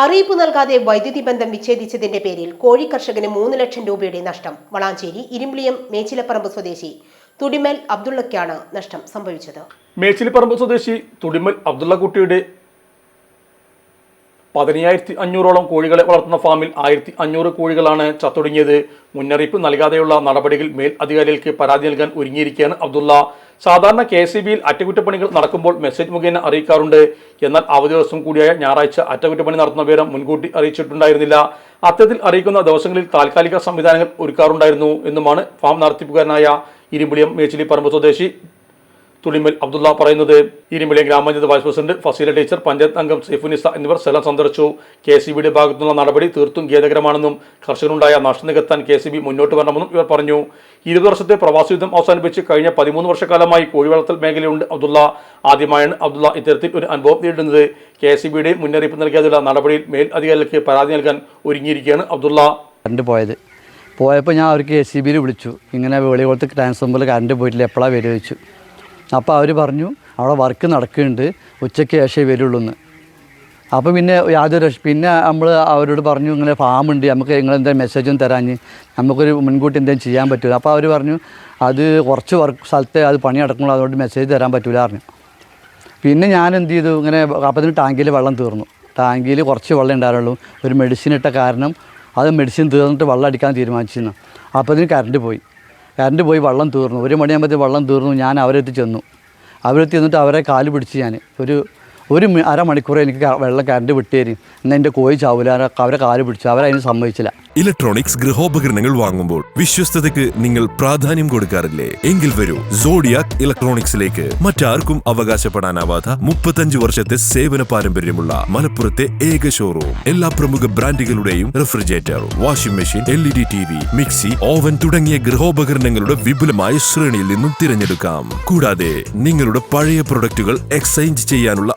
അറിയിപ്പ് നൽകാതെ വൈദ്യുതി ബന്ധം വിച്ഛേദിച്ചതിന്റെ പേരിൽ കോഴി കർഷകന് മൂന്ന് ലക്ഷം രൂപയുടെ നഷ്ടം. വളാഞ്ചേരി ഇരുമ്പിളിയം മേച്ചിലപ്പറമ്പ് സ്വദേശി തുടിമൽ അബ്ദുള്ളയ്ക്കാണ് നഷ്ടം സംഭവിച്ചത്. മേച്ചിലിപ്പറമ്പ് സ്വദേശി തുടിമൽ അബ്ദുള്ളക്കുട്ടിയുടെ പതിനയ്യായിരത്തി അഞ്ഞൂറോളം കോഴികളെ വളർത്തുന്ന ഫാമിൽ ആയിരത്തി അഞ്ഞൂറ് കോഴികളാണ് ചത്തൊടുങ്ങിയത്. മുന്നറിയിപ്പ് നൽകാതെയുള്ള നടപടികൾ മേൽ അധികാരികൾക്ക് പരാതി നൽകാൻ ഒരുങ്ങിയിരിക്കുകയാണ് അബ്ദുള്ള. സാധാരണ കെ സി ബിയിൽ അറ്റകുറ്റപ്പണികൾ നടക്കുമ്പോൾ മെസ്സേജ് മുഖേന അറിയിക്കാറുണ്ട്. എന്നാൽ അവധി ദിവസം കൂടിയായ ഞായറാഴ്ച അറ്റകുറ്റപ്പണി നടത്തുന്ന വിവരം മുൻകൂട്ടി അറിയിച്ചിട്ടുണ്ടായിരുന്നില്ല. അത്തരത്തിൽ അറിയിക്കുന്ന ദിവസങ്ങളിൽ താൽക്കാലിക സംവിധാനങ്ങൾ ഒരുക്കാറുണ്ടായിരുന്നു എന്നുമാണ് ഫാം നടത്തിപ്പുകാരനായ ഇരുമ്പിളിയം മേച്ചിലി പറമ്പ് സ്വദേശി തുളിമൽ അബ്ദുള്ള പറയുന്നത്. Irumiliyam grama panchayat vice president Faseela teacher panchayat അംഗം സൈഫുനിസ എന്നിവർ സ്ഥലം സന്ദർശിച്ചു. കെ സി ബിയുടെ ഭാഗത്തുനിന്നുള്ള നടപടി തീർത്തും ഖേദകരമാണെന്നും കർഷകരുണ്ടായ നഷ്ടം നികത്താൻ കെ സി ബി മുന്നോട്ട് വരണമെന്നും ഇവർ പറഞ്ഞു. ഇരുപത് വർഷത്തെ പ്രവാസി യുദ്ധം അവസാനിപ്പിച്ച് കഴിഞ്ഞ പതിമൂന്ന് വർഷക്കാലമായി കോഴി വളർത്തൽ മേഖലയുണ്ട് അബ്ദുള്ള. ആദ്യമായാണ് അബ്ദുള്ള ഇത്തരത്തിൽ ഒരു അനുഭവം നേരിടുന്നത്. കെ സി ബിയുടെ മുന്നറിയിപ്പ് നൽകിയതുള്ള നടപടിയിൽ മേൽ അധികാരികൾക്ക് പരാതി നൽകാൻ ഒരുങ്ങിയിരിക്കുകയാണ് അബ്ദുള്ള. പോയത്. പോയപ്പോൾ ഞാൻ അവർക്ക് എ സി ബിയിൽ വിളിച്ചു. ഇങ്ങനെ വെളികുളത്ത് ട്രാൻസ്ഫോമറിൽ കറണ്ട് പോയിട്ടില്ല. എപ്പോഴാണ് വരുവെച്ചു അപ്പോൾ അവർ പറഞ്ഞു അവിടെ വർക്ക് നടക്കുന്നുണ്ട്. ഉച്ചയ്ക്ക് ശേഷമേ വരുള്ളൂ എന്ന് അപ്പോൾ പിന്നെ യാതൊരു പിന്നെ നമ്മൾ അവരോട് പറഞ്ഞു ഇങ്ങനെ ഫാമുണ്ട് നമുക്ക് നിങ്ങൾ എന്താ മെസ്സേജും തരാഞ്ഞ്. നമുക്കൊരു മുൻകൂട്ടി എന്തെങ്കിലും ചെയ്യാൻ പറ്റില്ല അപ്പോൾ അവർ പറഞ്ഞു അത് കുറച്ച് വർക്ക് സ്ഥലത്തെ അത് പണി നടക്കുള്ളൂ. അതുകൊണ്ട് മെസ്സേജ് തരാൻ പറ്റില്ല പറഞ്ഞു. പിന്നെ ഞാൻ എന്ത് ചെയ്തു? ഇങ്ങനെ അപ്പത്തിന് ടാങ്കിൽ വെള്ളം തീർന്നു. ടാങ്കിൽ കുറച്ച് വെള്ളം ഉണ്ടാകുള്ളൂ ഒരു മെഡിസിൻ ഇട്ട കാരണം അത് മെഡിസിൻ തീർന്നിട്ട് വെള്ളം അടിക്കാൻ തീരുമാനിച്ചിരുന്നു. അപ്പോൾ അതിന് കറണ്ട് പോയി. കറണ്ട് പോയി വെള്ളം തീർന്നു. ഒരു മണിയാകുമ്പോഴത്തേക്ക് വെള്ളം തീർന്നു. ഞാൻ അവരെത്തി ചെന്നു. അവരെത്തി ചെന്നിട്ട് അവരെ കാൽ പിടിച്ച് ഞാൻ ഒരു ഒരു അരമണിക്കൂർ എനിക്ക് വെള്ളം കറണ്ട് വിട്ടുതരും എന്നാൽ എന്റെ കോഴി ചാവില്ല അവരെ കാൽ പിടിച്ചു. അവരതിന് സമ്മതിച്ചില്ല. ഇലക്ട്രോണിക്സ് ഗൃഹോപകരണങ്ങൾ വാങ്ങുമ്പോൾ വിശ്വസ്തതയ്ക്ക് നിങ്ങൾ പ്രാധാന്യം കൊടുക്കാറില്ലേ? എങ്കിൽ വരൂ. സോഡിയാക് ഇലക്ട്രോണിക്സിലേക്ക് മറ്റാർക്കും അവകാശപ്പെടാനാവാത്ത മുപ്പത്തഞ്ച് വർഷത്തെ സേവന പാരമ്പര്യമുള്ള മലപ്പുറത്തെ ഏക ഷോറൂം എല്ലാ പ്രമുഖ ബ്രാൻഡുകളുടെയും refrigerator washing machine L E D T V mixie oven തുടങ്ങിയ ഗൃഹോപകരണങ്ങളുടെ വിപുലമായ ശ്രേണിയിൽ നിന്നും തിരഞ്ഞെടുക്കാം. കൂടാതെ നിങ്ങളുടെ പഴയ പ്രൊഡക്റ്റുകൾ എക്സ്ചേഞ്ച് ചെയ്യാനുള്ള